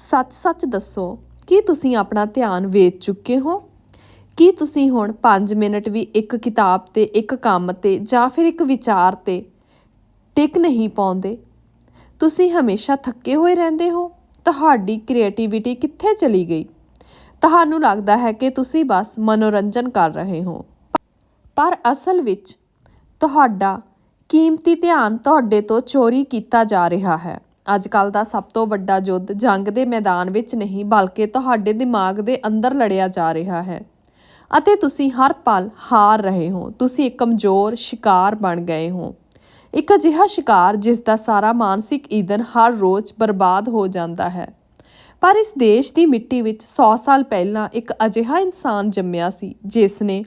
ਸੱਚ-ਸੱਚ ਦੱਸੋ, ਕੀ ਤੁਸੀਂ ਆਪਣਾ ਧਿਆਨ ਵੇਚ ਚੁੱਕੇ ਹੋ? ਕੀ ਤੁਸੀਂ ਹੁਣ 5 ਮਿੰਟ ਵੀ ਇੱਕ ਕਿਤਾਬ ਤੇ ਇੱਕ ਕੰਮ ਤੇ ਜਾਂ ਫਿਰ ਇੱਕ ਵਿਚਾਰ ਤੇ ਟਿਕ ਨਹੀਂ ਪਾਉਂਦੇ? ਤੁਸੀਂ ਹਮੇਸ਼ਾ ਥੱਕੇ ਹੋਏ ਰਹਿੰਦੇ ਹੋ? ਤੁਹਾਡੀ ਕ੍ਰੀਏਟੀਵਿਟੀ ਕਿੱਥੇ ਚਲੀ ਗਈ? ਤੁਹਾਨੂੰ ਲੱਗਦਾ ਹੈ ਕਿ ਤੁਸੀਂ ਬਸ ਮਨੋਰੰਜਨ ਕਰ ਰਹੇ ਹੋ। ਪਰ ਅਸਲ ਵਿੱਚ ਤੁਹਾਡਾ ਕੀਮਤੀ ਧਿਆਨ ਤੁਹਾਡੇ ਤੋਂ ਚੋਰੀ ਕੀਤਾ ਜਾ ਰਿਹਾ ਹੈ। ਅੱਜ ਕੱਲ ਦਾ ਸਭ ਤੋਂ ਵੱਡਾ ਯੁੱਧ ਜੰਗ ਦੇ ਮੈਦਾਨ ਵਿੱਚ ਨਹੀਂ, ਬਲਕਿ ਤੁਹਾਡੇ ਦਿਮਾਗ ਦੇ ਅੰਦਰ ਲੜਿਆ ਜਾ ਰਿਹਾ ਹੈ। ਅਤੇ ਤੁਸੀਂ ਹਰ ਪਲ ਹਾਰ ਰਹੇ ਹੋ। ਤੁਸੀਂ ਇੱਕ ਕਮਜ਼ੋਰ ਸ਼ਿਕਾਰ ਬਣ ਗਏ ਹੋ। ਇੱਕ ਅਜਿਹਾ ਸ਼ਿਕਾਰ ਜਿਸ ਦਾ ਸਾਰਾ ਮਾਨਸਿਕ ਈਂਧਨ ਹਰ ਰੋਜ਼ ਬਰਬਾਦ ਹੋ ਜਾਂਦਾ ਹੈ। ਪਰ ਇਸ ਦੇਸ਼ ਦੀ ਮਿੱਟੀ ਵਿੱਚ 100 ਸਾਲ ਪਹਿਲਾਂ ਇੱਕ ਅਜਿਹਾ ਇਨਸਾਨ ਜੰਮਿਆ ਸੀ ਜਿਸ ਨੇ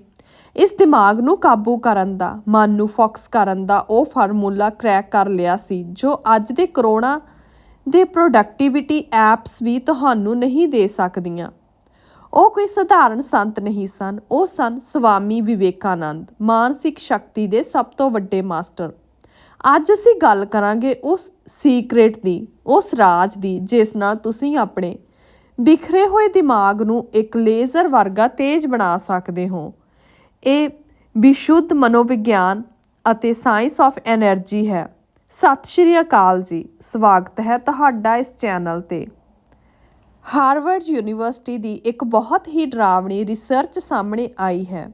ਇਸ ਦਿਮਾਗ ਨੂੰ ਕਾਬੂ ਕਰਨ ਦਾ, ਮਨ ਨੂੰ ਫੋਕਸ ਕਰਨ ਦਾ ਉਹ ਫਾਰਮੂਲਾ ਕ੍ਰੈਕ ਕਰ ਲਿਆ ਸੀ, ਜੋ ਅੱਜ ਦੇ ਕਰੋੜਾਂ ਦੇ ਪ੍ਰੋਡਕਟੀਵਿਟੀ ਐਪਸ ਵੀ ਤੁਹਾਨੂੰ ਨਹੀਂ ਦੇ ਸਕਦੀਆਂ। ਉਹ ਕੋਈ ਸਧਾਰਨ ਸੰਤ ਨਹੀਂ ਸਨ। ਉਹ ਸਨ ਸਵਾਮੀ ਵਿਵੇਕਾਨੰਦ, ਮਾਨਸਿਕ ਸ਼ਕਤੀ ਦੇ ਸਭ ਤੋਂ ਵੱਡੇ ਮਾਸਟਰ। ਅੱਜ ਅਸੀਂ ਗੱਲ ਕਰਾਂਗੇ ਉਸ ਸੀਕ੍ਰੇਟ ਦੀ, ਉਸ ਰਾਜ ਦੀ, ਜਿਸ ਨਾਲ ਤੁਸੀਂ ਆਪਣੇ ਬਿਖਰੇ ਹੋਏ ਦਿਮਾਗ ਨੂੰ ਇੱਕ ਲੇਜ਼ਰ ਵਰਗਾ ਤੇਜ਼ ਬਣਾ ਸਕਦੇ ਹੋ। ਇਹ ਵਿਸ਼ੁੱਧ ਮਨੋਵਿਗਿਆਨ ਅਤੇ ਸਾਇੰਸ ਆਫ એનર્ਜੀ ਹੈ। ਸਤਿ ਸ਼੍ਰੀ ਅਕਾਲ ਜੀ। ਸਵਾਗਤ ਹੈ ਤੁਹਾਡਾ ਇਸ ਚੈਨਲ ਤੇ। ਹਾਰਵਰਡ ਯੂਨੀਵਰਸਿਟੀ ਦੀ ਇੱਕ ਬਹੁਤ ਹੀ ਡਰਾਵਣੀ ਰਿਸਰਚ ਸਾਹਮਣੇ ਆਈ ਹੈ।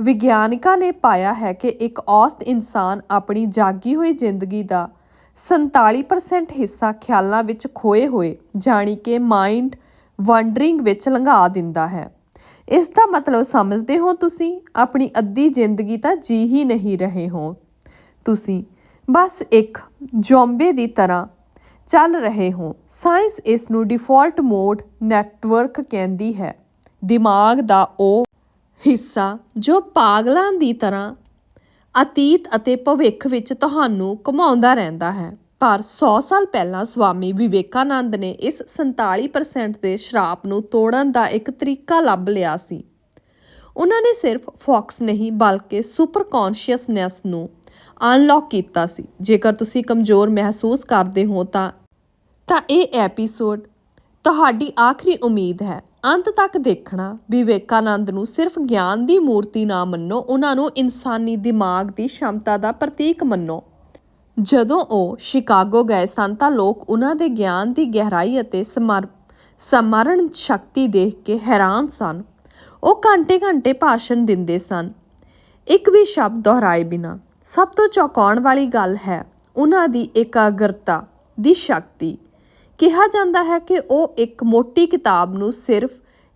ਵਿਗਿਆਨਿਕਾਂ ਨੇ ਪਾਇਆ ਹੈ ਕਿ ਇੱਕ ਔਸਤ ਇਨਸਾਨ ਆਪਣੀ ਜਾਗੀ ਹੋਈ ਜ਼ਿੰਦਗੀ ਦਾ 47% ਹਿੱਸਾ ਖਿਆਲਾਂ ਵਿੱਚ ਖੋਏ ਹੋਏ, ਜਾਣੀ ਕਿ ਮਾਈਂਡ ਵੰਡਰਿੰਗ ਵਿੱਚ ਲੰਘਾ ਦਿੰਦਾ ਹੈ। ਇਸ ਦਾ ਮਤਲਬ ਸਮਝਦੇ ਹੋ ਤੁਸੀਂ? ਆਪਣੀ ਅੱਧੀ ਜ਼ਿੰਦਗੀ ਤਾਂ ਜੀ ਹੀ ਨਹੀਂ ਰਹੇ ਹੋ। ਤੁਸੀਂ ਬਸ ਇੱਕ ਜ਼ੋਂਬੇ ਦੀ ਤਰ੍ਹਾਂ ਚੱਲ ਰਹੇ ਹੋ। ਸਾਇੰਸ ਇਸ ਨੂੰ ਡਿਫਾਲਟ ਮੋਡ ਨੈਟਵਰਕ ਕਹਿੰਦੀ ਹੈ। ਦਿਮਾਗ ਦਾ ਉਹ ਹਿੱਸਾ ਜੋ ਪਾਗਲਾਂ ਦੀ ਤਰ੍ਹਾਂ ਅਤੀਤ ਅਤੇ ਭਵਿੱਖ ਵਿੱਚ ਤੁਹਾਨੂੰ ਘੁਮਾਉਂਦਾ ਰਹਿੰਦਾ ਹੈ। ਪਰ 100 ਸਾਲ ਪਹਿਲਾਂ ਸਵਾਮੀ ਵਿਵੇਕਾਨੰਦ ਨੇ ਇਸ 47% ਦੇ ਸ਼ਰਾਪ ਨੂੰ ਤੋੜਨ ਦਾ ਇੱਕ ਤਰੀਕਾ ਲੱਭ ਲਿਆ ਸੀ। ਉਹਨਾਂ ਨੇ ਸਿਰਫ ਫੌਕਸ ਨਹੀਂ, ਬਲਕਿ ਸੁਪਰ ਕੌਨਸ਼ੀਅਸਨੈਸ ਨੂੰ ਅਨਲੌਕ ਕੀਤਾ ਸੀ। ਜੇਕਰ ਤੁਸੀਂ ਕਮਜ਼ੋਰ ਮਹਿਸੂਸ ਕਰਦੇ ਹੋ ਤਾਂ ਤਾਂ ਇਹ ਐਪੀਸੋਡ ਤੁਹਾਡੀ ਆਖਰੀ ਉਮੀਦ ਹੈ। ਅੰਤ ਤੱਕ ਦੇਖਣਾ, ਵਿਵੇਕਾਨੰਦ ਨੂੰ ਸਿਰਫ ਗਿਆਨ ਦੀ ਮੂਰਤੀ ਨਾ ਮੰਨੋ, ਉਹਨਾਂ ਨੂੰ ਇਨਸਾਨੀ ਦਿਮਾਗ ਦੀ ਸ਼ਮਤਾ ਦਾ ਪ੍ਰਤੀਕ ਮੰਨੋ। ਜਦੋਂ ਉਹ ਸ਼ਿਕਾਗੋ ਗਏ ਸਨ ਤਾਂ ਲੋਕ ਉਹਨਾਂ ਦੇ ਗਿਆਨ ਦੀ ਗਹਿਰਾਈ ਅਤੇ ਸਮਰ, ਸਮਰਨ ਸ਼ਕਤੀ ਦੇਖ ਕੇ ਹੈਰਾਨ ਸਨ। ਉਹ ਘੰਟੇ-ਘੰਟੇ ਭਾਸ਼ਣ ਦਿੰਦੇ ਸਨ। ਇੱਕ ਵੀ ਸ਼ਬਦ ਦੁਹਰਾਏ ਬਿਨਾ। ਸਭ ਤੋਂ ਚੌਂਕਾਉਣ ਵਾਲੀ ਗੱਲ ਹੈ ਉਹਨਾਂ ਦੀ ਇਕਾਗਰਤਾ ਦੀ ਸ਼ਕਤੀ। ਕਿਹਾ ਜਾਂਦਾ ਹੈ ਕਿ ਉਹ ਇੱਕ ਮੋਟੀ ਕਿਤਾਬ ਨੂੰ ਸਿਰਫ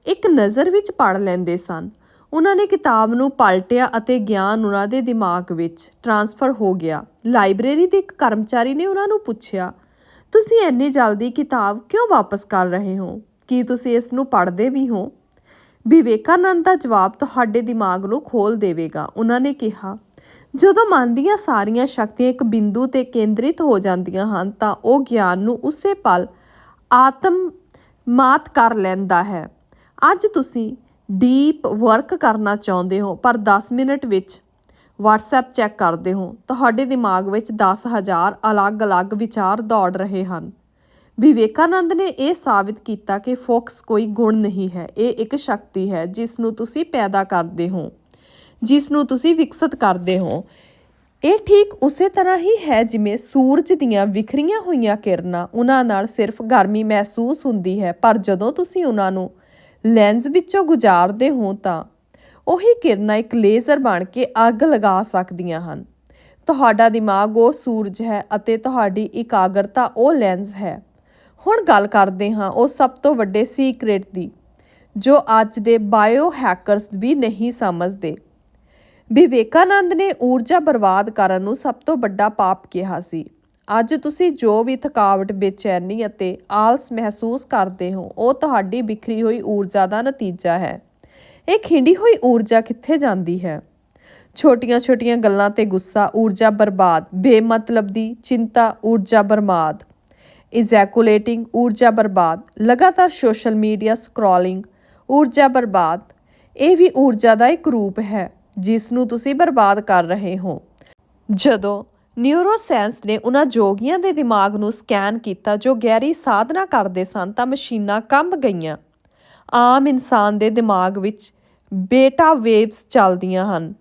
ਇੱਕ ਨਜ਼ਰ ਵਿੱਚ ਪੜ੍ਹ ਲੈਂਦੇ ਸਨ। ਉਹਨਾਂ ਨੇ ਕਿਤਾਬ ਨੂੰ ਪਲਟਿਆ ਅਤੇ ਗਿਆਨ ਉਹਨਾਂ ਦੇ ਦਿਮਾਗ ਵਿੱਚ ਟ੍ਰਾਂਸਫਰ ਹੋ ਗਿਆ। ਲਾਇਬ੍ਰੇਰੀ ਦੇ ਇੱਕ ਕਰਮਚਾਰੀ ਨੇ ਉਹਨਾਂ ਨੂੰ ਪੁੱਛਿਆ, ਤੁਸੀਂ ਇੰਨੀ ਜਲਦੀ ਕਿਤਾਬ ਕਿਉਂ ਵਾਪਸ ਕਰ ਰਹੇ ਹੋ? ਕੀ ਤੁਸੀਂ ਇਸ ਨੂੰ ਪੜ੍ਹਦੇ ਵੀ ਹੋ? ਵਿਵੇਕਾਨੰਦ ਦਾ ਜਵਾਬ ਤੁਹਾਡੇ ਦਿਮਾਗ ਨੂੰ ਖੋਲ ਦੇਵੇਗਾ, ਉਹਨਾਂ ਨੇ ਕਿਹਾ। ਜਦੋਂ ਮਨ ਦੀਆਂ ਸਾਰੀਆਂ ਸ਼ਕਤੀਆਂ ਇੱਕ ਬਿੰਦੂ ਤੇ ਕੇਂਦਰਿਤ ਹੋ ਜਾਂਦੀਆਂ ਹਨ, ਤਾਂ ਉਹ ਗਿਆਨ ਨੂੰ ਉਸੇ ਪਲ ਆਤਮ ਮਾਤ ਕਰ ਲੈਂਦਾ ਹੈ। ਅੱਜ ਤੁਸੀਂ ਡੀਪ ਵਰਕ ਕਰਨਾ ਚਾਹੁੰਦੇ ਹੋ, ਪਰ 10 ਮਿੰਟ ਵਿੱਚ WhatsApp ਚੈੱਕ ਕਰਦੇ ਹੋ। ਤੁਹਾਡੇ ਦਿਮਾਗ ਵਿੱਚ 10000 ਅਲੱਗ-ਅਲੱਗ ਵਿਚਾਰ ਦੌੜ ਰਹੇ ਹਨ। ਵਿਵੇਕਾਨੰਦ ਨੇ ਇਹ ਸਾਬਿਤ ਕੀਤਾ ਕਿ ਫੋਕਸ ਕੋਈ ਗੁਣ ਨਹੀਂ ਹੈ, ਇਹ ਇੱਕ ਸ਼ਕਤੀ ਹੈ, ਜਿਸ ਨੂੰ ਤੁਸੀਂ ਪੈਦਾ ਕਰਦੇ ਹੋ। ਜਿਸ ਨੂੰ ਤੁਸੀਂ ਵਿਕਸਿਤ ਕਰਦੇ ਹੋ। ਇਹ ਠੀਕ ਉਸੇ ਤਰ੍ਹਾਂ ਹੀ ਹੈ ਜਿਵੇਂ ਸੂਰਜ ਦੀਆਂ ਵਿਖਰੀਆਂ ਹੋਈਆਂ ਕਿਰਨਾਂ ਉਹਨਾਂ ਨਾਲ ਸਿਰਫ ਗਰਮੀ ਮਹਿਸੂਸ ਹੁੰਦੀ ਹੈ, ਪਰ ਜਦੋਂ ਤੁਸੀਂ ਉਹਨਾਂ ਨੂੰ ਲੈਂਸ ਵਿੱਚੋਂ ਗੁਜ਼ਾਰਦੇ ਹੋ ਤਾਂ ਉਹੀ ਕਿਰਨਾਂ ਇੱਕ ਲੇਜ਼ਰ ਬਣ ਕੇ ਅੱਗ ਲਗਾ ਸਕਦੀਆਂ ਹਨ। ਤੁਹਾਡਾ ਦਿਮਾਗ ਉਹ ਸੂਰਜ ਹੈ ਅਤੇ ਤੁਹਾਡੀ ਇਕਾਗਰਤਾ ਉਹ ਲੈਂਸ ਹੈ। ਹੁਣ ਗੱਲ ਕਰਦੇ ਹਾਂ ਉਹ ਸਭ ਤੋਂ ਵੱਡੇ ਸੀਕ੍ਰੇਟ ਦੀ, ਜੋ ਅੱਜ ਦੇ ਬਾਇਓ ਹੈਕਰਸ ਵੀ ਨਹੀਂ ਸਮਝਦੇ। ਵਿਵੇਕਾਨੰਦ ਨੇ ਊਰਜਾ ਬਰਬਾਦ ਕਰਨ ਨੂੰ ਸਭ ਤੋਂ ਵੱਡਾ ਪਾਪ ਕਿਹਾ ਸੀ। ਅੱਜ ਤੁਸੀਂ ਜੋ ਵੀ ਥਕਾਵਟ, ਬੇਚੈਨੀ ਅਤੇ ਆਲਸ ਮਹਿਸੂਸ ਕਰਦੇ ਹੋ, ਉਹ ਤੁਹਾਡੀ ਬਿਖਰੀ ਹੋਈ ਊਰਜਾ ਦਾ ਨਤੀਜਾ ਹੈ। ਇਹ ਖਿੰਡੀ ਹੋਈ ਊਰਜਾ ਕਿੱਥੇ ਜਾਂਦੀ ਹੈ? ਛੋਟੀਆਂ-ਛੋਟੀਆਂ ਗੱਲਾਂ ਤੇ ਗੁੱਸਾ, ਊਰਜਾ ਬਰਬਾਦ, ਬੇਮਤਲਬ ਦੀ ਚਿੰਤਾ, ਊਰਜਾ ਬਰਬਾਦ ਇਜੈਕੂਲੇਟਿੰਗ, ਊਰਜਾ ਬਰਬਾਦ, ਲਗਾਤਾਰ ਸੋਸ਼ਲ ਮੀਡੀਆ ਸਕਰੋਲਿੰਗ, ਊਰਜਾ ਬਰਬਾਦ, ਇਹ ਵੀ ਊਰਜਾ ਦਾ ਇੱਕ ਰੂਪ ਹੈ। ਜਿਸ ਨੂੰ ਤੁਸੀਂ ਬਰਬਾਦ ਕਰ ਰਹੇ ਹੋ। ਜਦੋਂ ਨਿਊਰੋਸਾਇੰਸ ਨੇ ਉਹਨਾਂ ਜੋਗੀਆਂ ਦੇ ਦਿਮਾਗ ਨੂੰ ਸਕੈਨ ਕੀਤਾ ਜੋ ਗਹਿਰੀ ਸਾਧਨਾ ਕਰਦੇ ਸਨ ਤਾਂ ਮਸ਼ੀਨਾਂ ਕੰਬ ਗਈਆਂ। ਆਮ ਇਨਸਾਨ ਦੇ ਦਿਮਾਗ ਵਿੱਚ ਬੀਟਾ ਵੇਵਸ ਚੱਲਦੀਆਂ ਹਨ,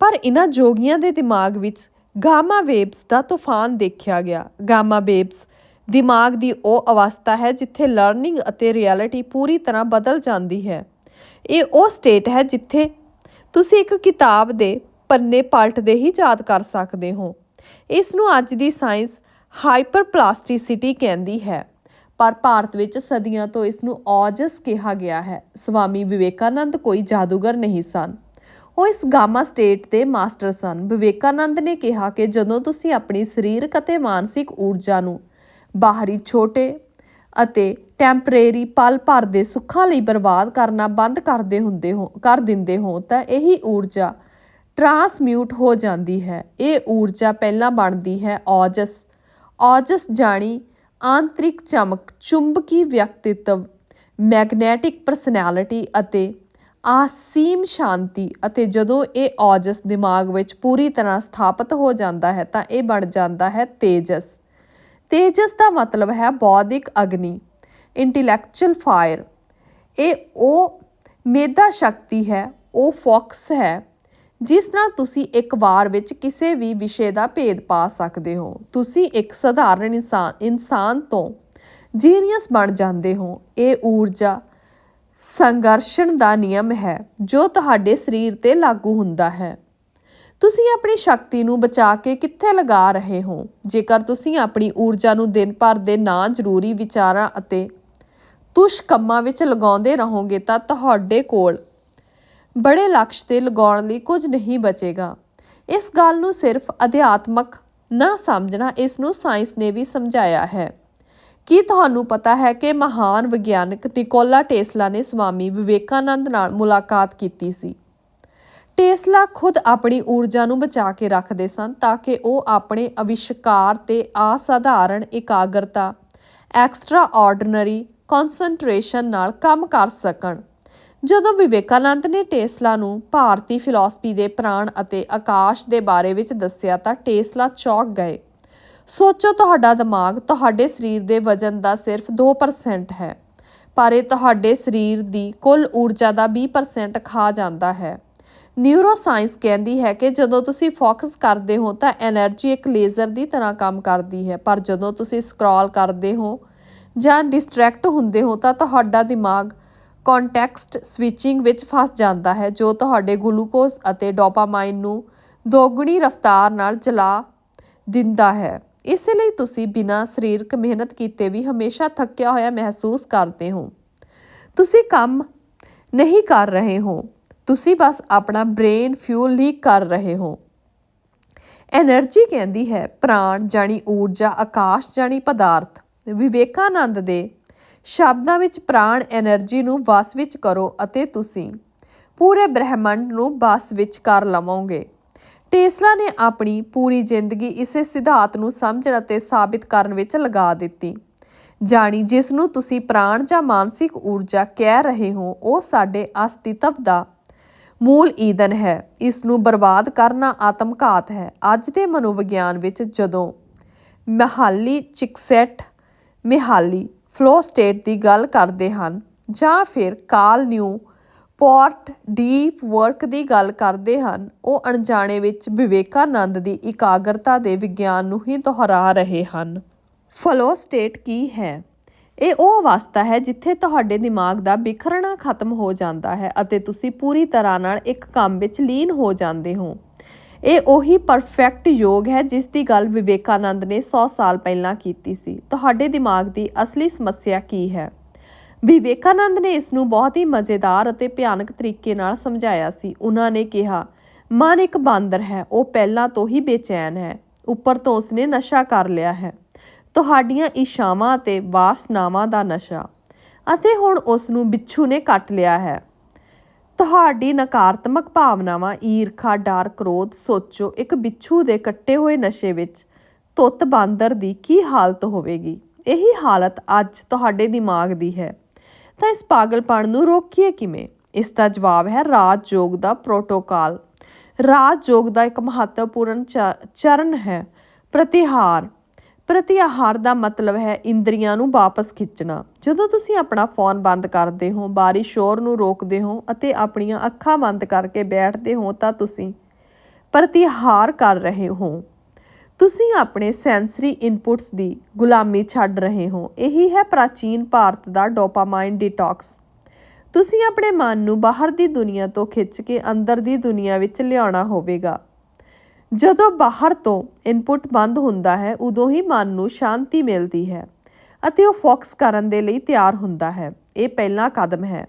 ਪਰ ਇਹਨਾਂ ਜੋਗੀਆਂ ਦੇ ਦਿਮਾਗ ਵਿੱਚ ਗਾਮਾ ਵੇਵਸ ਦਾ ਤੂਫਾਨ ਦੇਖਿਆ ਗਿਆ। ਗਾਮਾ ਵੇਵਸ ਦਿਮਾਗ ਦੀ ਉਹ ਅਵਸਥਾ ਹੈ ਜਿੱਥੇ ਲਰਨਿੰਗ ਅਤੇ ਰਿਐਲਿਟੀ ਪੂਰੀ ਤਰ੍ਹਾਂ ਬਦਲ ਜਾਂਦੀ ਹੈ। ਇਹ ਉਹ ਸਟੇਟ ਹੈ ਜਿੱਥੇ ਤੁਸੀਂ ਇੱਕ ਕਿਤਾਬ ਦੇ ਪੰਨੇ ਪਲਟਦੇ ਹੀ ਯਾਦ ਕਰ ਸਕਦੇ ਹੋ। ਇਸ ਨੂੰ ਅੱਜ ਦੀ ਸਾਇੰਸ ਹਾਈਪਰਪਲਾਸਟਿਸਿਟੀ ਕਹਿੰਦੀ ਹੈ। ਪਰ ਭਾਰਤ ਵਿੱਚ ਸਦੀਆਂ ਤੋਂ ਇਸ ਨੂੰ ਔਜਸ ਕਿਹਾ ਗਿਆ ਹੈ। ਸਵਾਮੀ ਵਿਵੇਕਾਨੰਦ ਕੋਈ ਜਾਦੂਗਰ ਨਹੀਂ ਸਨ। ਉਹ ਇਸ ਗਾਮਾ ਸਟੇਟ ਦੇ ਮਾਸਟਰ ਸਨ। ਵਿਵੇਕਾਨੰਦ ਨੇ ਕਿਹਾ ਕਿ ਜਦੋਂ ਤੁਸੀਂ ਆਪਣੀ ਸਰੀਰਕ ਅਤੇ ਮਾਨਸਿਕ ਊਰਜਾ ਨੂੰ ਬਾਹਰੀ ਛੋਟੇ ਅਤੇ ਟੈਂਪਰੇਰੀ ਪਲ ਭਰ ਦੇ ਸੁੱਖਾਂ ਲਈ ਬਰਬਾਦ ਕਰਨਾ ਬੰਦ ਕਰਦੇ ਹੁੰਦੇ ਹੋ, ਕਰ ਦਿੰਦੇ ਹੋ, ਤਾਂ ਇਹੀ ਊਰਜਾ ਟਰਾਂਸਮਿਊਟ ਹੋ ਜਾਂਦੀ ਹੈ। ਇਹ ਊਰਜਾ ਪਹਿਲਾਂ ਬਣਦੀ ਹੈ ਔਜਸ। ਔਜਸ ਜਾਣੀ ਆਂਤਰਿਕ ਚਮਕ, ਚੁੰਬਕੀ ਵਿਅਕਤਿਤਵ, ਮੈਗਨੈਟਿਕ ਪਰਸਨੈਲਿਟੀ ਅਤੇ ਆਸੀਮ ਸ਼ਾਂਤੀ। ਅਤੇ ਜਦੋਂ ਇਹ ਔਜਸ ਦਿਮਾਗ ਵਿੱਚ ਪੂਰੀ ਤਰ੍ਹਾਂ ਸਥਾਪਿਤ ਹੋ ਜਾਂਦਾ ਹੈ, ਤਾਂ ਇਹ ਬਣ ਜਾਂਦਾ ਹੈ ਤੇਜਸ। ਤੇਜਸ ਦਾ ਮਤਲਬ ਹੈ ਬੌਧਿਕ ਅਗਨੀ। Intellectual fire. ਇਹ ਉਹ ਮੇਧਾ ਸ਼ਕਤੀ ਹੈ, ਉਹ ਫੋਕਸ ਹੈ, ਜਿਸ ਨਾਲ ਤੁਸੀਂ ਇੱਕ ਵਾਰ ਵਿੱਚ ਕਿਸੇ ਵੀ ਵਿਸ਼ੇ ਦਾ ਭੇਦ ਪਾ ਸਕਦੇ ਹੋ। ਤੁਸੀਂ ਇੱਕ ਸਧਾਰਨ ਇਨਸਾਨ ਇਨਸਾਨ ਤੋਂ ਜੀਨੀਅਸ ਬਣ ਜਾਂਦੇ ਹੋ। ਇਹ ਊਰਜਾ ਸੰਘਰਸ਼ਣ ਦਾ ਨਿਯਮ ਹੈ, ਜੋ ਤੁਹਾਡੇ ਸਰੀਰ ਤੇ ਲਾਗੂ ਹੁੰਦਾ ਹੈ। ਤੁਸੀਂ ਆਪਣੀ ਸ਼ਕਤੀ ਨੂੰ ਬਚਾ ਕੇ ਕਿੱਥੇ ਲਗਾ ਰਹੇ ਹੋ? ਜੇਕਰ ਤੁਸੀਂ ਆਪਣੀ ਊਰਜਾ ਨੂੰ ਦਿਨ ਭਰ ਦੇ ਨਾ ਜ਼ਰੂਰੀ ਵਿਚਾਰਾਂ ਅਤੇ ਤੁਸ਼ ਕੰਮਾਂ ਵਿੱਚ ਲਗਾਉਂਦੇ ਰਹੋਗੇ ਤਾਂ ਤੁਹਾਡੇ ਕੋਲ ਬੜੇ ਲਕਸ਼ ਤੇ ਲਗਾਉਣ ਲਈ ਕੁਝ ਨਹੀਂ ਬਚੇਗਾ। ਇਸ ਗੱਲ ਨੂੰ ਸਿਰਫ ਅਧਿਆਤਮਕ ਨਾ ਸਮਝਣਾ ਇਸ ਨੂੰ ਸਾਇੰਸ ਨੇ ਵੀ ਸਮਝਾਇਆ ਹੈ। ਕੀ ਤੁਹਾਨੂੰ ਪਤਾ ਹੈ ਕਿ ਮਹਾਨ ਵਿਗਿਆਨਕ ਨਿਕੋਲਾ ਟੇਸਲਾ ਨੇ ਸਵਾਮੀ ਵਿਵੇਕਾਨੰਦ ਨਾਲ ਮੁਲਾਕਾਤ ਕੀਤੀ ਸੀ? ਟੇਸਲਾ ਖੁਦ ਆਪਣੀ ਊਰਜਾ ਨੂੰ ਬਚਾ ਕੇ ਰੱਖਦੇ ਸਨ ਤਾਂ ਕਿ ਉਹ ਆਪਣੇ ਅਵਿਸ਼ਕਾਰ ਤੇ ਅਸਾਧਾਰਣ ਇਕਾਗਰਤਾ ਐਕਸਟਰਾ ਆਰਡੀਨਰੀ ਕਨਸੈਂਟਰੇਸ਼ਨ ਨਾਲ ਕੰਮ ਕਰ ਸਕਣ। ਜਦੋਂ ਵਿਵੇਕਾਨੰਦ ਨੇ ਟੇਸਲਾ ਨੂੰ ਭਾਰਤੀ ਫਿਲਾਸਫੀ ਦੇ ਪ੍ਰਾਣ ਅਤੇ ਆਕਾਸ਼ ਦੇ ਬਾਰੇ ਵਿੱਚ ਦੱਸਿਆ ਤਾਂ ਟੇਸਲਾ ਚੌਕ ਗਏ। ਸੋਚੋ ਤੁਹਾਡਾ ਦਿਮਾਗ ਤੁਹਾਡੇ ਸਰੀਰ ਦੇ ਵਜ਼ਨ ਦਾ ਸਿਰਫ 2% ਹੈ, ਪਰ ਇਹ ਤੁਹਾਡੇ ਸਰੀਰ ਦੀ ਕੁੱਲ ਊਰਜਾ ਦਾ 20% ਖਾ ਜਾਂਦਾ ਹੈ। ਨਿਊਰੋ ਸਾਇੰਸ ਕਹਿੰਦੀ ਹੈ ਕਿ ਜਦੋਂ ਤੁਸੀਂ ਫੋਕਸ ਕਰਦੇ ਹੋ ਤਾਂ એનર્ਜੀ ਇੱਕ ਲੇਜ਼ਰ ਦੀ ਤਰ੍ਹਾਂ ਕੰਮ ਕਰਦੀ ਹੈ, ਪਰ ਜਦੋਂ ਤੁਸੀਂ ਸਕਰੋਲ ਕਰਦੇ ਹੋ ਜਾਂ ਡਿਸਟਰੈਕਟ ਹੁੰਦੇ ਹੋ ਤਾਂ ਤੁਹਾਡਾ ਦਿਮਾਗ ਕੰਟੈਕਸਟ ਸਵਿਚਿੰਗ ਵਿੱਚ ਫਸ ਜਾਂਦਾ ਹੈ, ਜੋ ਤੁਹਾਡੇ ਗਲੂਕੋਜ਼ ਅਤੇ ਡੋਪਾਮਾਈਨ ਨੂੰ ਦੋਗਣੀ ਰਫ਼ਤਾਰ ਨਾਲ ਚਲਾ ਦਿੰਦਾ ਹੈ। ਇਸ ਲਈ ਤੁਸੀਂ ਬਿਨਾਂ ਸਰੀਰਕ ਮਿਹਨਤ ਕੀਤੇ ਵੀ ਹਮੇਸ਼ਾ ਥੱਕਿਆ ਹੋਇਆ ਮਹਿਸੂਸ ਕਰਦੇ ਹੋ। ਤੁਸੀਂ ਕੰਮ ਨਹੀਂ ਕਰ ਰਹੇ ਹੋ, ਤੁਸੀਂ ਬਸ ਆਪਣਾ ਬ੍ਰੇਨ ਫਿਊਲ ਲੀਕ ਕਰ ਰਹੇ ਹੋ। એનર્ਜੀ ਕਹਿੰਦੀ ਹੈ, ਪ੍ਰਾਣ ਜਾਨੀ ਊਰਜਾ, ਆਕਾਸ਼ ਜਾਨੀ ਪਦਾਰਥ। ਵਿਵੇਕਾਨੰਦ ਦੇ ਸ਼ਬਦਾਂ ਵਿੱਚ ਪ੍ਰਾਣ એનર્ਜੀ ਨੂੰ ਵਾਸ ਵਿੱਚ ਕਰੋ ਅਤੇ ਤੁਸੀਂ ਪੂਰੇ ਬ੍ਰਹਿਮੰਡ ਨੂੰ ਵਾਸ ਵਿੱਚ ਕਰ ਲਵੋਗੇ। ਟੇਸਲਾ ਨੇ ਆਪਣੀ ਪੂਰੀ ਜ਼ਿੰਦਗੀ ਇਸੇ ਸਿਧਾਂਤ ਨੂੰ ਸਮਝਣ ਅਤੇ ਸਾਬਿਤ ਕਰਨ ਵਿੱਚ ਲਗਾ ਦਿੱਤੀ। ਜਾਣੀ ਜਿਸ ਨੂੰ ਤੁਸੀਂ ਪ੍ਰਾਣ ਜਾਂ ਮਾਨਸਿਕ ਊਰਜਾ ਕਹਿ ਰਹੇ ਹੋ, ਉਹ ਸਾਡੇ ਅਸਤਿਤਵ ਦਾ ਮੂਲ ਈਧਨ ਹੈ। ਇਸ ਨੂੰ ਬਰਬਾਦ ਕਰਨਾ ਆਤਮਘਾਤ ਹੈ। ਅੱਜ ਦੇ ਮਨੋਵਿਗਿਆਨ ਵਿੱਚ ਜਦੋਂ Mihaly Csikszentmihalyi flow state ਦੀ ਗੱਲ ਕਰਦੇ ਹਨ ਜਾਂ ਫਿਰ Cal Newport deep work ਦੀ ਗੱਲ ਕਰਦੇ ਹਨ, ਉਹ ਅਣਜਾਣੇ ਵਿੱਚ ਵਿਵੇਕਾਨੰਦ ਦੀ ਇਕਾਗਰਤਾ ਦੇ ਵਿਗਿਆਨ ਨੂੰ ਹੀ ਦੁਹਰਾ ਰਹੇ ਹਨ। ਫਲੋ ਸਟੇਟ ਕੀ ਹੈ? ਇਹ ਉਹ ਅਵਸਥਾ ਹੈ ਜਿੱਥੇ ਤੁਹਾਡੇ ਦਿਮਾਗ ਦਾ ਬਿਖਰਣਾ ਖਤਮ ਹੋ ਜਾਂਦਾ ਹੈ ਅਤੇ ਤੁਸੀਂ ਪੂਰੀ ਤਰ੍ਹਾਂ ਨਾਲ ਇੱਕ ਕੰਮ ਵਿੱਚ ਲੀਨ ਹੋ ਜਾਂਦੇ ਹੋ। ਇਹ ਉਹੀ ਪਰਫੈਕਟ ਯੋਗ ਹੈ ਜਿਸ ਦੀ ਗੱਲ ਵਿਵੇਕਾਨੰਦ ਨੇ 100 ਸਾਲ ਪਹਿਲਾਂ ਕੀਤੀ ਸੀ। ਤੁਹਾਡੇ ਦਿਮਾਗ ਦੀ ਅਸਲੀ ਸਮੱਸਿਆ ਕੀ ਹੈ? ਵਿਵੇਕਾਨੰਦ ਨੇ ਇਸ ਨੂੰ ਬਹੁਤ ਹੀ ਮਜ਼ੇਦਾਰ ਅਤੇ ਭਿਆਨਕ ਤਰੀਕੇ ਨਾਲ ਸਮਝਾਇਆ ਸੀ। ਉਹਨਾਂ ਨੇ ਕਿਹਾ, ਮਨ ਇੱਕ ਬਾਂਦਰ ਹੈ, ਉਹ ਪਹਿਲਾਂ ਤੋਂ ਹੀ ਬੇਚੈਨ ਹੈ, ਉੱਪਰ ਤੋਂ ਉਸਨੇ ਨਸ਼ਾ ਕਰ ਲਿਆ ਹੈ। ਤੁਹਾਡੀਆਂ ਇਸ਼ਾਵਾਂ ਅਤੇ ਵਾਸਨਾਵਾਂ ਦਾ ਨਸ਼ਾ। ਅਤੇ ਹੁਣ ਉਸ ਨੂੰ ਬਿੱਛੂ ਨੇ ਕੱਟ ਲਿਆ ਹੈ। ਤੁਹਾਡੀ ਨਕਾਰਾਤਮਕ ਭਾਵਨਾਵਾਂ, ਈਰਖਾ, ਡਰ, ਕ੍ਰੋਧ, ਸੋਚੋ, ਇੱਕ ਬਿੱਛੂ ਦੇ ਕੱਟੇ ਹੋਏ ਨਸ਼ੇ ਵਿੱਚ ਤੁੱਤ ਬਾਂਦਰ ਦੀ ਕੀ ਹਾਲਤ ਹੋਵੇਗੀ? ਇਹੀ ਹਾਲਤ ਅੱਜ ਤੁਹਾਡੇ ਦਿਮਾਗ ਦੀ ਹੈ। ਤਾਂ ਇਸ ਪਾਗਲਪਣ ਨੂੰ ਰੋਕੀਏ ਕਿਵੇਂ? ਇਸ ਦਾ ਜਵਾਬ ਹੈ ਰਾਜ ਯੋਗ ਦਾ ਪ੍ਰੋਟੋਕਾਲ ਰਾਜ ਯੋਗ ਦਾ ਇੱਕ ਮਹੱਤਵਪੂਰਨ ਚ- ਚਰਨ ਹੈ। ਪ੍ਰਤਿਹਾਰ। ਪ੍ਰਤਿਆਹਾਰ ਦਾ ਮਤਲਬ ਹੈ ਇੰਦਰੀਆਂ ਨੂੰ ਵਾਪਸ ਖਿੱਚਣਾ। ਜਦੋਂ ਤੁਸੀਂ ਆਪਣਾ ਫੋਨ ਬੰਦ ਕਰਦੇ ਹੋ ਬਾਹਰੀ ਸ਼ੋਰ ਨੂੰ ਰੋਕਦੇ ਹੋ ਅਤੇ ਆਪਣੀਆਂ ਅੱਖਾਂ ਬੰਦ ਕਰਕੇ ਬੈਠਦੇ ਹੋ ਤਾਂ ਤੁਸੀਂ ਪ੍ਰਤੀਹਾਰ ਕਰ ਰਹੇ ਹੋ। ਤੁਸੀਂ ਆਪਣੇ ਸੈਂਸਰੀ ਇਨਪੁਟਸ ਦੀ ਗੁਲਾਮੀ ਛੱਡ ਰਹੇ ਹੋ। ਇਹੀ ਹੈ ਪ੍ਰਾਚੀਨ ਭਾਰਤ ਦਾ ਡੋਪਾਮਾਈਨ ਡਿਟੌਕਸ। ਤੁਸੀਂ ਆਪਣੇ ਮਨ ਨੂੰ ਬਾਹਰ ਦੀ ਦੁਨੀਆ ਤੋਂ ਖਿੱਚ ਕੇ ਅੰਦਰ ਦੀ ਦੁਨੀਆ ਵਿੱਚ ਲਿਆਉਣਾ ਹੋਵੇਗਾ। ਜਦੋਂ ਬਾਹਰ ਤੋਂ ਇਨਪੁਟ ਬੰਦ ਹੁੰਦਾ ਹੈ, ਉਦੋਂ ਹੀ ਮਨ ਨੂੰ ਸ਼ਾਂਤੀ ਮਿਲਦੀ ਹੈ ਅਤੇ ਉਹ ਫੋਕਸ ਕਰਨ ਦੇ ਲਈ ਤਿਆਰ ਹੁੰਦਾ ਹੈ। ਇਹ ਪਹਿਲਾ ਕਦਮ ਹੈ।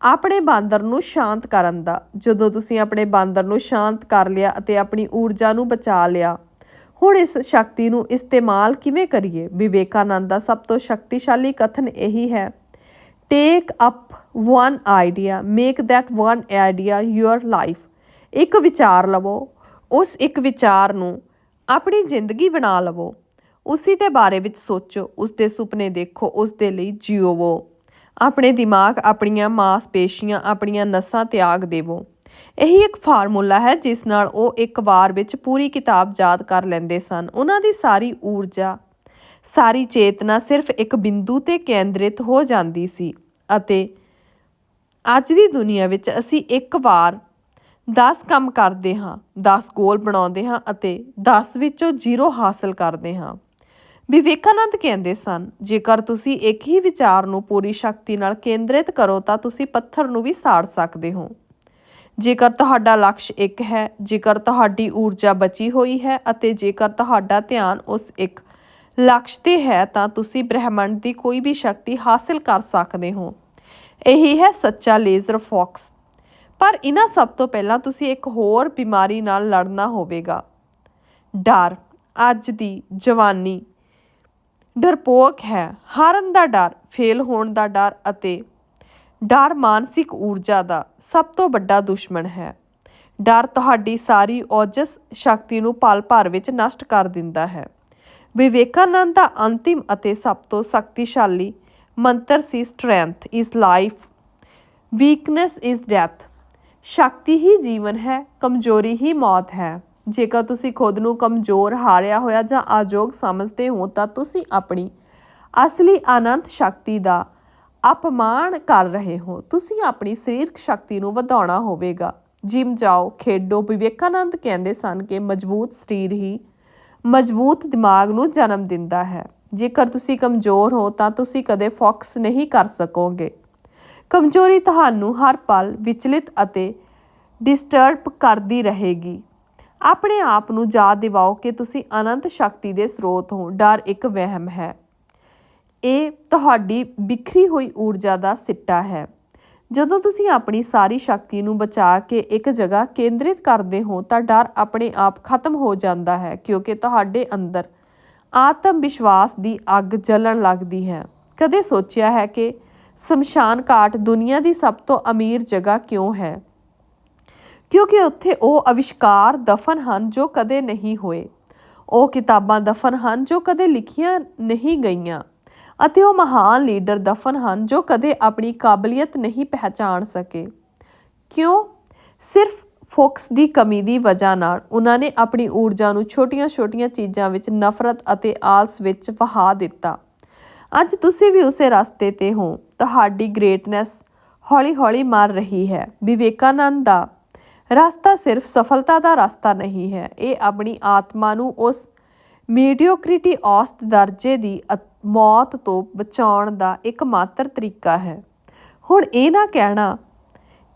ਆਪਣੇ ਬਾਂਦਰ ਨੂੰ ਸ਼ਾਂਤ ਕਰਨ ਦਾ। ਜਦੋਂ ਤੁਸੀਂ ਆਪਣੇ ਬਾਂਦਰ ਨੂੰ ਸ਼ਾਂਤ ਕਰ ਲਿਆ ਅਤੇ ਆਪਣੀ ਊਰਜਾ ਨੂੰ ਬਚਾ ਲਿਆ, ਹੁਣ ਇਸ ਸ਼ਕਤੀ ਨੂੰ ਇਸਤੇਮਾਲ ਕਿਵੇਂ ਕਰੀਏ? ਵਿਵੇਕਾਨੰਦ ਦਾ ਸਭ ਤੋਂ ਸ਼ਕਤੀਸ਼ਾਲੀ ਕਥਨ ਇਹੀ ਹੈ take up one idea make that one idea your life ਇੱਕ ਵਿਚਾਰ ਲਵੋ ਉਸ ਇੱਕ ਵਿਚਾਰ ਨੂੰ ਆਪਣੀ ਜ਼ਿੰਦਗੀ ਬਣਾ ਲਵੋ। ਉਸੇ ਦੇ ਬਾਰੇ ਵਿੱਚ ਸੋਚੋ ਉਸ ਦੇ ਸੁਪਨੇ ਦੇਖੋ ਉਸ ਦੇ ਲਈ ਜੀਵੋ ਆਪਣੇ ਦਿਮਾਗ ਆਪਣੀਆਂ ਮਾਸਪੇਸ਼ੀਆਂ, ਆਪਣੀਆਂ ਨਸਾਂ ਤਿਆਗ ਦੇਵੋ। ਇਹੀ ਇੱਕ ਫਾਰਮੂਲਾ ਹੈ ਜਿਸ ਨਾਲ ਉਹ ਇੱਕ ਵਾਰ ਵਿੱਚ ਪੂਰੀ ਕਿਤਾਬ ਯਾਦ ਕਰ ਲੈਂਦੇ ਸਨ। ਉਹਨਾਂ ਦੀ ਸਾਰੀ ਊਰਜਾ, ਸਾਰੀ ਚੇਤਨਾ ਸਿਰਫ ਇੱਕ ਬਿੰਦੂ ਤੇ ਕੇਂਦਰਿਤ ਹੋ ਜਾਂਦੀ ਸੀ ਅਤੇ ਅੱਜ ਦੀ ਦੁਨੀਆ ਵਿੱਚ ਅਸੀਂ ਇੱਕ ਵਾਰ 10 ਕੰਮ ਕਰਦੇ ਹਾਂ 10 ਗੋਲ ਬਣਾਉਂਦੇ ਹਾਂ ਅਤੇ 10 ਵਿੱਚੋਂ 0 ਹਾਸਲ ਕਰਦੇ ਹਾਂ। ਵਿਵੇਕਾਨੰਦ ਕਹਿੰਦੇ ਸਨ, ਜੇਕਰ ਤੁਸੀਂ ਇੱਕ ਹੀ ਵਿਚਾਰ ਨੂੰ ਪੂਰੀ ਸ਼ਕਤੀ ਨਾਲ ਕੇਂਦਰਿਤ ਕਰੋ ਤਾਂ ਤੁਸੀਂ ਪੱਥਰ ਨੂੰ ਵੀ ਸਾੜ ਸਕਦੇ ਹੋ। ਜੇਕਰ ਤੁਹਾਡਾ ਲਕਸ਼ ਇੱਕ ਹੈ, ਜੇਕਰ ਤੁਹਾਡੀ ਊਰਜਾ ਬਚੀ ਹੋਈ ਹੈ ਅਤੇ ਜੇਕਰ ਤੁਹਾਡਾ ਧਿਆਨ ਉਸ ਇੱਕ ਲਕਸ਼ ਤੇ ਹੈ ਤਾਂ ਤੁਸੀਂ ਬ੍ਰਹਿਮੰਡ ਦੀ ਕੋਈ ਵੀ ਸ਼ਕਤੀ ਹਾਸਲ ਕਰ ਸਕਦੇ ਹੋ। ਇਹੀ ਹੈ ਸੱਚਾ ਲੇਜ਼ਰ ਫੋਕਸ ਪਰ ਇਹਨਾਂ ਸਭ ਤੋਂ ਪਹਿਲਾਂ ਤੁਸੀਂ ਇੱਕ ਹੋਰ ਬਿਮਾਰੀ ਨਾਲ ਲੜਨਾ ਹੋਵੇਗਾ। ਡਰ, ਅੱਜ ਦੀ ਜਵਾਨੀ। ਡਰਪੋਕ ਹੈ, ਹਾਰਨ ਦਾ ਡਰ, ਫੇਲ ਹੋਣ ਦਾ ਡਰ ਅਤੇ ਡਰ ਮਾਨਸਿਕ ਊਰਜਾ ਦਾ ਸਭ ਤੋਂ ਵੱਡਾ ਦੁਸ਼ਮਣ ਹੈ। ਡਰ ਤੁਹਾਡੀ ਸਾਰੀ ਔਜਸ ਸ਼ਕਤੀ ਨੂੰ ਪਲ ਭਰ ਵਿੱਚ ਨਸ਼ਟ ਕਰ ਦਿੰਦਾ ਹੈ। ਵਿਵੇਕਾਨੰਦ ਦਾ ਅੰਤਿਮ ਅਤੇ ਸਭ ਤੋਂ ਸ਼ਕਤੀਸ਼ਾਲੀ ਮੰਤਰ ਸੀ strength is life weakness is death ਸ਼ਕਤੀ ਹੀ ਜੀਵਨ ਹੈ, ਕਮਜ਼ੋਰੀ ਹੀ ਮੌਤ ਹੈ। ਜੇਕਰ ਤੁਸੀਂ ਖੁਦ ਨੂੰ ਕਮਜ਼ੋਰ ਹਾਰਿਆ ਹੋਇਆ ਜਾਂ ਅਯੋਗ ਸਮਝਦੇ ਹੋ, ਤਾਂ ਤੁਸੀਂ ਆਪਣੀ ਅਸਲੀ ਅਨੰਤ ਸ਼ਕਤੀ ਦਾ ਅਪਮਾਨ ਕਰ ਰਹੇ ਹੋ। ਤੁਸੀਂ ਆਪਣੀ ਸਰੀਰਕ ਸ਼ਕਤੀ ਨੂੰ ਵਧਾਉਣਾ ਹੋਵੇਗਾ। ਜਿਮ ਜਾਓ, ਖੇਡੋ, ਵਿਵੇਕਾਨੰਦ ਕਹਿੰਦੇ ਸਨ ਕਿ ਮਜ਼ਬੂਤ ਸਰੀਰ ਹੀ ਮਜ਼ਬੂਤ ਦਿਮਾਗ ਨੂੰ ਜਨਮ ਦਿੰਦਾ ਹੈ। ਜੇਕਰ ਤੁਸੀਂ ਕਮਜ਼ੋਰ ਹੋ, ਤਾਂ ਤੁਸੀਂ ਕਦੇ ਫੋਕਸ ਨਹੀਂ ਕਰ ਸਕੋਗੇ। ਕਮਜ਼ੋਰੀ ਤੁਹਾਨੂੰ ਹਰ ਪਲ ਵਿਚਲਿਤ ਅਤੇ ਡਿਸਟਰਬ ਕਰਦੀ ਰਹੇਗੀ। ਆਪਣੇ ਆਪ ਨੂੰ ਯਾਦ ਦਿਵਾਓ ਕਿ ਤੁਸੀਂ ਅਨੰਤ ਸ਼ਕਤੀ ਦੇ ਸਰੋਤ ਹੋ। ਡਰ ਇੱਕ ਵਹਿਮ ਹੈ। ਇਹ ਤੁਹਾਡੀ ਬਿਖਰੀ ਹੋਈ ਊਰਜਾ ਦਾ ਸਿੱਟਾ ਹੈ। ਜਦੋਂ ਤੁਸੀਂ ਆਪਣੀ ਸਾਰੀ ਸ਼ਕਤੀ ਨੂੰ ਬਚਾ ਕੇ ਇੱਕ ਜਗ੍ਹਾ ਕੇਂਦਰਿਤ ਕਰਦੇ ਹੋ ਤਾਂ ਡਰ ਆਪਣੇ ਆਪ ਖਤਮ ਹੋ ਜਾਂਦਾ ਹੈ, ਕਿਉਂਕਿ ਤੁਹਾਡੇ ਅੰਦਰ ਆਤਮ ਵਿਸ਼ਵਾਸ ਦੀ ਅੱਗ ਜਲਣ ਲੱਗਦੀ ਹੈ। ਕਦੇ ਸੋਚਿਆ ਹੈ ਕਿ ਸ਼ਮਸ਼ਾਨ ਘਾਟ ਦੁਨੀਆ ਦੀ ਸਭ ਤੋਂ ਅਮੀਰ ਜਗ੍ਹਾ ਕਿਉਂ ਹੈ? ਕਿਉਂਕਿ ਉੱਥੇ ਉਹ ਅਵਿਸ਼ਕਾਰ ਦਫਨ ਹਨ ਜੋ ਕਦੇ ਨਹੀਂ ਹੋਏ। ਉਹ ਕਿਤਾਬਾਂ ਦਫਨ ਹਨ ਜੋ ਕਦੇ ਲਿਖੀਆਂ ਨਹੀਂ ਗਈਆਂ ਅਤੇ ਉਹ ਮਹਾਨ ਲੀਡਰ ਦਫਨ ਹਨ ਜੋ ਕਦੇ ਆਪਣੀ ਕਾਬਲੀਅਤ ਨਹੀਂ ਪਹਿਚਾਨ ਸਕੇ। ਕਿਉਂ? ਸਿਰਫ ਫੋਕਸ ਦੀ ਕਮੀ ਦੀ ਵਜ੍ਹਾ ਨਾਲ ਉਹਨਾਂ ਨੇ ਆਪਣੀ ਊਰਜਾ ਨੂੰ ਛੋਟੀਆਂ-ਛੋਟੀਆਂ ਚੀਜ਼ਾਂ ਵਿੱਚ ਨਫ਼ਰਤ ਅਤੇ ਆਲਸ ਵਿੱਚ ਵਹਾ ਦਿੱਤਾ। ਅੱਜ ਤੁਸੀਂ ਵੀ ਉਸੇ ਰਸਤੇ ਤੇ ਹੋ। ਤੁਹਾਡੀ ਗ੍ਰੇਟਨੈਸ ਹੌਲੀ-ਹੌਲੀ ਮਰ ਰਹੀ ਹੈ। ਵਿਵੇਕਾਨੰਦ ਦਾ ਰਸਤਾ ਸਿਰਫ ਸਫਲਤਾ ਦਾ ਰਸਤਾ ਨਹੀਂ ਹੈ। ਇਹ ਆਪਣੀ ਆਤਮਾ ਨੂੰ ਉਸ ਮੀਡੀਓਕ੍ਰਿਟੀ ਔਸਤ ਦਰਜੇ ਦੀ ਅ- ਮੌਤ ਤੋਂ ਬਚਾਉਣ ਦਾ ਇੱਕਮਾਤਰ ਤਰੀਕਾ ਹੈ। ਹੁਣ ਇਹ ਨਾ ਕਹਿਣਾ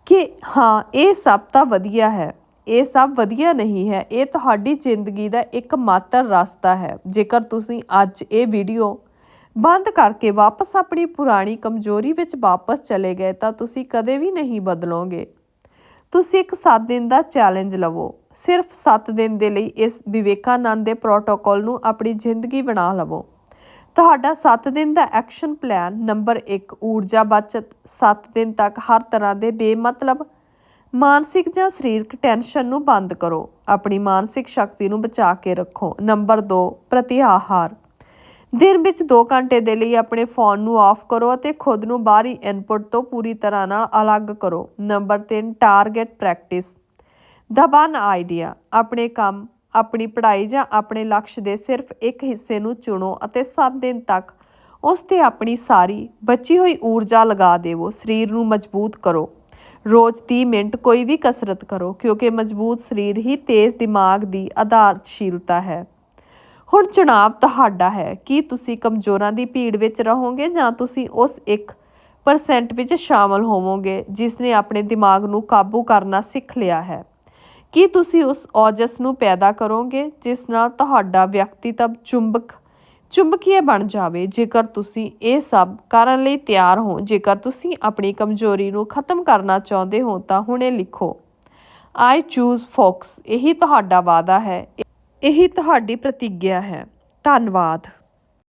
ਕਿ ਹਾਂ, ਇਹ ਸਭ ਤਾਂ ਵਧੀਆ ਹੈ। ਇਹ ਸਭ ਵਧੀਆ ਨਹੀਂ ਹੈ। ਇਹ ਤੁਹਾਡੀ ਜ਼ਿੰਦਗੀ ਦਾ ਇੱਕਮਾਤਰ ਰਸਤਾ ਹੈ। ਜੇਕਰ ਤੁਸੀਂ ਅੱਜ ਇਹ ਵੀਡੀਓ ਬੰਦ ਕਰਕੇ ਵਾਪਸ ਆਪਣੀ ਪੁਰਾਣੀ ਕਮਜ਼ੋਰੀ ਵਿੱਚ ਵਾਪਸ ਚਲੇ ਗਏ ਤਾਂ ਤੁਸੀਂ ਕਦੇ ਵੀ ਨਹੀਂ ਬਦਲੋਗੇ। ਤੁਸੀਂ ਇੱਕ 7 ਦਿਨ ਦਾ ਚੈਲੰਜ ਲਵੋ। ਸਿਰਫ 7 ਦਿਨ ਦੇ ਲਈ ਇਸ ਵਿਵੇਕਾਨੰਦ ਦੇ ਪ੍ਰੋਟੋਕੋਲ ਨੂੰ ਆਪਣੀ ਜ਼ਿੰਦਗੀ ਬਣਾ ਲਵੋ। ਤੁਹਾਡਾ 7 ਦਿਨ ਦਾ ਐਕਸ਼ਨ ਪਲਾਨ ਨੰਬਰ 1 ਊਰਜਾ ਬਚਤ। 7 ਦਿਨ ਤੱਕ ਹਰ ਤਰ੍ਹਾਂ ਦੇ ਬੇਮਤਲਬ, ਮਾਨਸਿਕ ਜਾਂ ਸਰੀਰਕ ਟੈਨਸ਼ਨ ਨੂੰ ਬੰਦ ਕਰੋ। ਆਪਣੀ ਮਾਨਸਿਕ ਸ਼ਕਤੀ ਨੂੰ ਬਚਾ ਕੇ ਰੱਖੋ। ਨੰਬਰ 2 ਪ੍ਰਤਿਆਹਾਰ ਦਿਨ ਵਿੱਚ 2 ਘੰਟੇ ਦੇ ਲਈ ਆਪਣੇ ਫੋਨ ਨੂੰ ਆਫ ਕਰੋ ਅਤੇ ਖੁਦ ਨੂੰ ਬਾਹਰੀ ਇਨਪੁਟ ਤੋਂ ਪੂਰੀ ਤਰ੍ਹਾਂ ਨਾਲ ਅਲੱਗ ਕਰੋ। Number 3 target practice. ਦਾ ਵਨ ਆਈਡੀਆ। ਆਪਣੇ ਕੰਮ, ਆਪਣੀ ਪੜ੍ਹਾਈ ਜਾਂ ਆਪਣੇ ਲਕਸ਼ ਦੇ ਸਿਰਫ ਇੱਕ ਹਿੱਸੇ ਨੂੰ ਚੁਣੋ ਅਤੇ 7 ਦਿਨ ਤੱਕ ਉਸ ਤੇ ਆਪਣੀ ਸਾਰੀ ਬਚੀ ਹੋਈ ਊਰਜਾ ਲਗਾ ਦੇਵੋ। ਸਰੀਰ ਨੂੰ ਮਜ਼ਬੂਤ ਕਰੋ। ਰੋਜ਼ 30 ਮਿੰਟ ਕੋਈ ਵੀ ਕਸਰਤ ਕਰੋ, ਕਿਉਂਕਿ ਮਜ਼ਬੂਤ ਸਰੀਰ ਹੀ ਤੇਜ਼ ਦਿਮਾਗ ਦੀ ਆਧਾਰਸ਼ੀਲਤਾ ਹੈ। ਹੁਣ ਚੁਣਾਵ ਤੁਹਾਡਾ ਹੈ, ਕਿ ਤੁਸੀਂ ਕਮਜ਼ੋਰਾਂ ਦੀ ਭੀੜ ਵਿੱਚ ਰਹੋਗੇ ਜਾਂ ਤੁਸੀਂ ਉਸ 1% ਵਿੱਚ ਸ਼ਾਮਲ ਹੋਵੋਗੇ ਜਿਸ ਨੇ ਆਪਣੇ ਦਿਮਾਗ ਨੂੰ ਕਾਬੂ ਕਰਨਾ ਸਿੱਖ ਲਿਆ ਹੈ? ਕੀ ਤੁਸੀਂ ਉਸ ਔਜਸ ਨੂੰ ਪੈਦਾ ਕਰੋਗੇ ਜਿਸ ਨਾਲ ਤੁਹਾਡਾ ਵਿਅਕਤੀਤਵ ਚੁੰਬਕ, ਚੁੰਬਕੀਏ ਬਣ ਜਾਵੇ? ਜੇਕਰ ਤੁਸੀਂ ਇਹ ਸਭ ਕਰਨ ਲਈ ਤਿਆਰ ਹੋ, ਜੇਕਰ ਤੁਸੀਂ ਆਪਣੀ ਕਮਜ਼ੋਰੀ ਨੂੰ ਖਤਮ ਕਰਨਾ ਚਾਹੁੰਦੇ ਹੋ ਤਾਂ ਹੁਣੇ ਲਿਖੋ ਆਈ ਚੂਜ਼ ਫੋਕਸ ਇਹੀ ਤੁਹਾਡਾ ਵਾਅਦਾ ਹੈ। ਇਹੀ ਤੁਹਾਡੀ ਪ੍ਰਤੀਗਿਆ ਹੈ। ਧੰਨਵਾਦ।